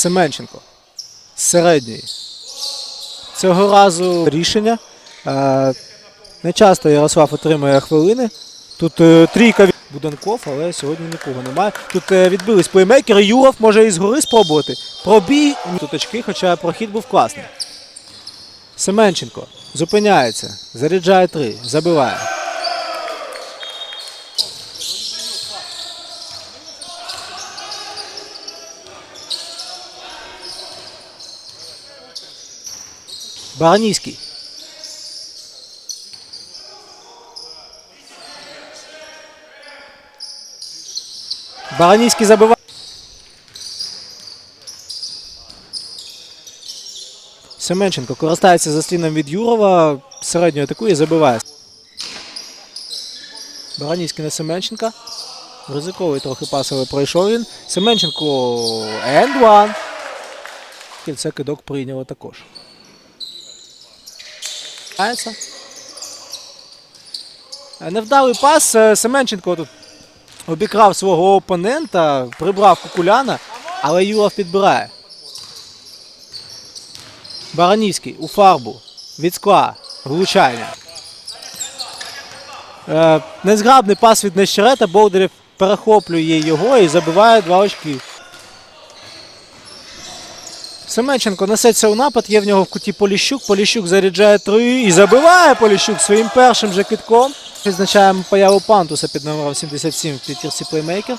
Семенченко. З середньої. Цього разу рішення. Е, Не часто Ярослав отримує хвилини. Тут е, трійка від Буданков, але сьогодні нікого немає. Тут е, відбились плеймейкери. Юров може із гори спробувати. Пробій тут очки, хоча прохід був класний. Семенченко зупиняється, заряджає три, забиває. Баранівський. Баранівський забиває. Семенченко користається засліном від Юрова, середньо атакує, забиває. Баранівський на Семенченка. Ризиковий трохи пас, але пройшов він. Семенченко one. Кільце кидок прийняло також. Е, Невдалий пас. Е, Семенченко тут обікрав свого опонента, прибрав Кукуляна, але Юров підбирає. Баранівський у фарбу. Від скла. Влучання. Е, незграбний пас від Нещерета. Болдерів перехоплює його і забиває два очки. Семенченко несеться у напад, є в нього в куті Поліщук. Поліщук заряджає трою і забиває Поліщук своїм першим же китком. Відзначаємо появу Пантуса під номером 77 в п'ятірці плеймейкер.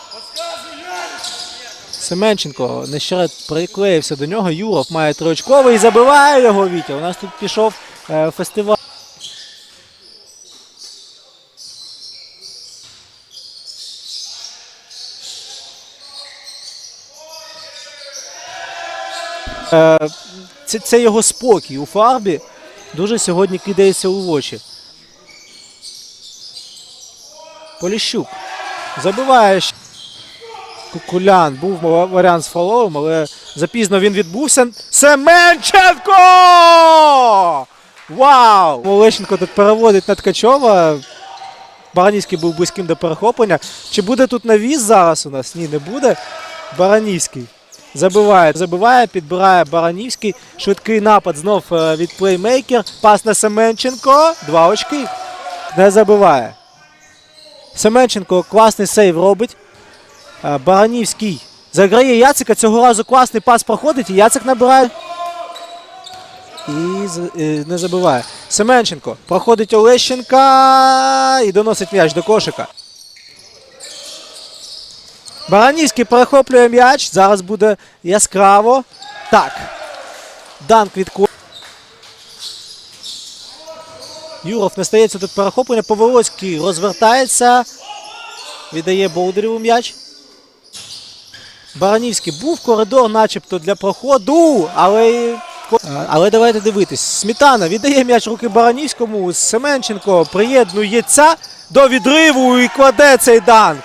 Семенченко нещерет приклеївся до нього. Юров має триочковий і забиває його Вітя. У нас тут пішов е, фестиваль. Це, це його спокій у фарбі. Дуже сьогодні кидається у очі. Поліщук забиває. Кукулян був варіант з фоловим, але запізно він відбувся. Семенченко! Вау! Олещенко тут переводить на Ткачова. Баранівський був близьким до перехоплення. Чи буде тут навіс зараз у нас? Ні, не буде. Баранівський. Забиває, забиває, підбирає Баранівський. Швидкий напад знов е, від плеймейкер. Пас на Семенченко. Два очки. Не забиває. Семенченко класний сейв робить. Е, Баранівський заграє Яцика. Цього разу класний пас проходить і Яцик набирає. І е, не забиває. Семенченко проходить Олещенка і доносить м'яч до кошика. Баранівський перехоплює м'яч. Зараз буде яскраво. Так. Данк від Ко- Юров не стається тут перехоплення. Поволоцький розвертається. Віддає Болдеріву м'яч. Баранівський був коридор, начебто для проходу, але. Але давайте дивитись. Сметана віддає м'яч руки Баранівському. Семенченко приєднується до відриву і кладе цей данк.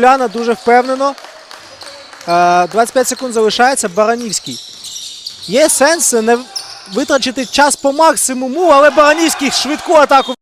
Уляна дуже впевнено. Е, 25 секунд залишається. Баранівський. Є сенс не витрачити час по максимуму, але Баранівський швидку атаку.